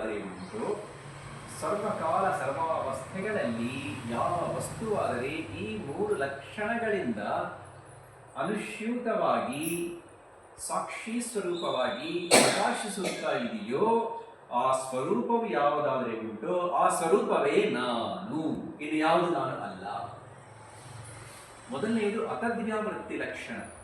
ಉಂಟು ಸರ್ವಕಾಲ ಸರ್ವಾವಸ್ಥೆಗಳಲ್ಲಿ ಯಾವ ವಸ್ತುವಾದರೆ ಈ ಮೂರು ಲಕ್ಷಣಗಳಿಂದ ಅನುಸ್ಯೂತವಾಗಿ ಸಾಕ್ಷಿ ಸ್ವರೂಪವಾಗಿ ಪ್ರಕಾಶಿಸುತ್ತಾ ಇದೆಯೋ, ಆ ಸ್ವರೂಪವು ಯಾವುದಾದರೆ ಉಂಟೋ? ಆ ಸ್ವರೂಪವೇ ನಾನು. ಇದು ಯಾವುದು ನಾನು ಅಲ್ಲ? ಮೊದಲನೆಯದು ಅತದ್ವ್ಯಾವೃತ್ತಿ ಲಕ್ಷಣ.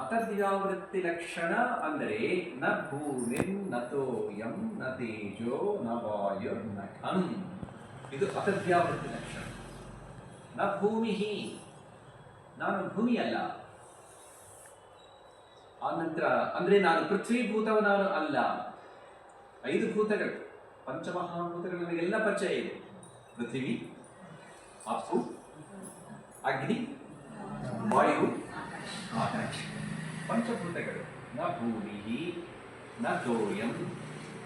ಅತದ್ವ್ಯಾವೃತ್ತಿ ಲಕ್ಷಣ ಅಂದರೆ ನ ಭೂಮಿನ್ನ ತೋಯಂ ನ ತೇಜೋ ನ ವಾಯು ನ ಇದು ಅತದ್ವ್ಯಾವೃತ್ತಿ ಲಕ್ಷಣ ನ ಭೂಮಿ ನಾನು ಭೂಮಿ ಅಲ್ಲ. ಆನಂತರ ಅಂದರೆ ನಾನು ಪೃಥ್ವೀಭೂತವ ನಾನು ಅಲ್ಲ. ಐದು ಭೂತಗಳು, ಪಂಚಮಹಾಭೂತಗಳು ನನಗೆಲ್ಲ ಪರಿಚಯ ಇದೆ. ಪೃಥ್ವಿ ಅಪ್ಪು ಅಗ್ನಿ, ವಾಯು ಪಂಚಭೂತಗಳು. ನ ಭೂಮಿ ನ ತೋಯಂ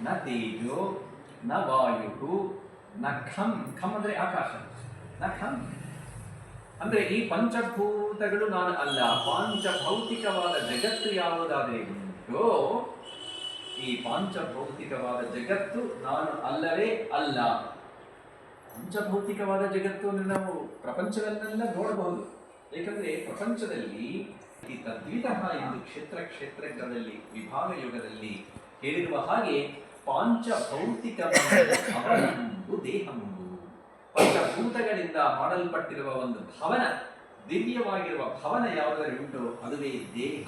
ನ ತೇಜೋ, ನ ವಾಯು ನ ಖಂ. ಖಂ ಅಂದ್ರೆ ಆಕಾಶ. ನ ಖಂ. ಅಂದ್ರೆ ಈ ಪಂಚಭೂತಗಳು ನಾನು ಅಲ್ಲ, ಪಾಂಚಭೌತಿಕವಾದ ಜಗತ್ತು ಯಾವುದಾದರೆ ಉಂಟೋ? ಈ ಪಾಂಚಭೌತಿಕವಾದ ಜಗತ್ತು ನಾನು ಅಲ್ಲವೇ ಅಲ್ಲ. ಪಂಚಭೌತಿಕವಾದ ಜಗತ್ತು ನಾವು ಪ್ರಪಂಚವನ್ನೆಲ್ಲ ನೋಡಬಹುದು. ಏಕೆಂದರೆ ಪ್ರಪಂಚದಲ್ಲಿ ಈ ತದ್ವಿಧ ಎಂದು ಕ್ಷೇತ್ರ ಕ್ಷೇತ್ರಗಳಲ್ಲಿ, ವಿಭಾಗ ಯುಗದಲ್ಲಿ ಹೇಳಿರುವ ಹಾಗೆ ಪಾಂಚಭೌತಿಕ ದೇಹಮು ಪಂಚಭೂತಗಳಿಂದ ಮಾಡಲ್ಪಟ್ಟಿರುವ ಒಂದು ಭವನ, ದಿವ್ಯವಾಗಿರುವ ಭವನ ಯಾವುದಾದ್ರು ಉಂಟು? ಅದುವೇ ದೇಹ.